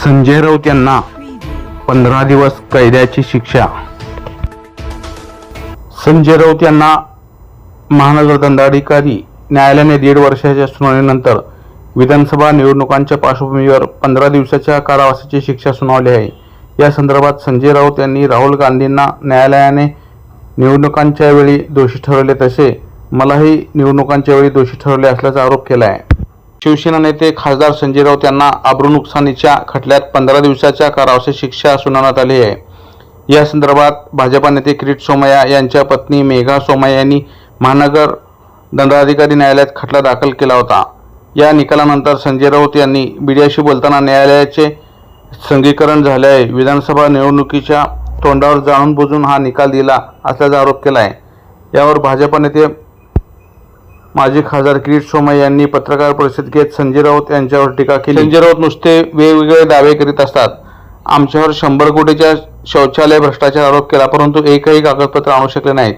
संजय राऊत यांना पंधरा दिवस कैद्याची शिक्षा. संजय राऊत यांना महानगर दंडाधिकारी न्यायालयाने दीड वर्षाच्या सुनावणीनंतर विधानसभा निवडणुकांच्या पार्श्वभूमीवर पंधरा दिवसाच्या कारावासाची शिक्षा सुनावली आहे. या संदर्भात संजय राऊत यांनी राहुल गांधींना न्यायालयाने निवडणुकांच्या वेळी दोषी ठरवले तसे मलाही निवडणुकांच्या वेळी दोषी ठरवले असल्याचा आरोप केला आहे. शिवसेना नेते खासदार संजय राऊत यांना अब्रू नुकसानीच्या खटल्यात पंधरा दिवसाच्या कारावासी शिक्षा सुनावण्यात आली आहे. या संदर्भात भाजपा नेते किरीट सोमय्या यांच्या पत्नी मेघा सोमय्या यांनी महानगर दंडाधिकारी न्यायालयात खटला दाखल केला होता. या निकालानंतर संजय राऊत यांनी मीडियाशी बोलताना न्यायालयाचे संघीकरण झाले आहे. विधानसभा निवडणुकीच्या तोंडावर जाणून बुजून हा निकाल दिला असल्याचा आरोप केला आहे. यावर भाजपा नेते माजी खासदार किरीट सोमय यांनी पत्रकार परिषद घेत संजय राऊत यांच्यावर टीका केली. संजय राऊत नुसते वेगवेगळे दावे करीत असतात. आमच्यावर शंभर कोटीच्या शौचालय भ्रष्टाचार आरोप केला परंतु एकही कागदपत्र आणू शकले नाहीत.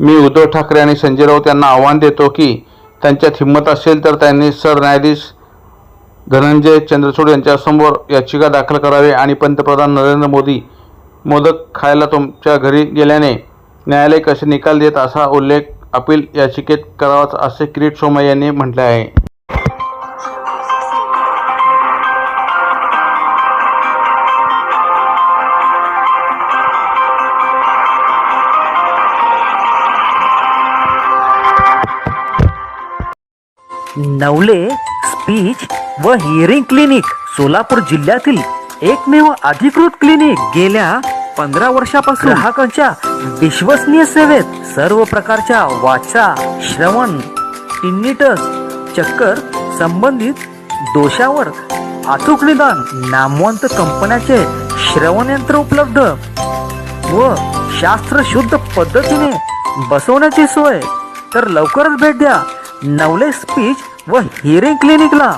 मी उद्धव ठाकरे आणि संजय राऊत यांना आव्हान देतो की त्यांच्यात हिंमत असेल तर त्यांनी सरन्यायाधीश धनंजय चंद्रचूड यांच्यासमोर याचिका दाखल करावी आणि पंतप्रधान नरेंद्र मोदी मोदक खायला तुमच्या घरी गेल्याने न्यायालय कसे निकाल देत असा उल्लेख अपील याचिकेत करावाच असे किरीट सोमय्या यांनी म्हटले आहे. नवले स्पीच व हिअरिंग क्लिनिक सोलापूर जिल्ह्यातील एकमेव अधिकृत क्लिनिक गेल्या पंधरा वर्षापासून ग्राहकांच्या विश्वसनीय सेवेत सर्व प्रकारच्या वाचा श्रवण टिन्निटस चक्कर संबंधित दोषावर अचूक निदान नामवंत कंपन्याचे श्रवण यंत्र उपलब्ध व शास्त्रशुद्ध पद्धतीने बसवण्याची सोय. तर लवकरच भेट द्या नवले स्पीच व हिअरिंग क्लिनिकला.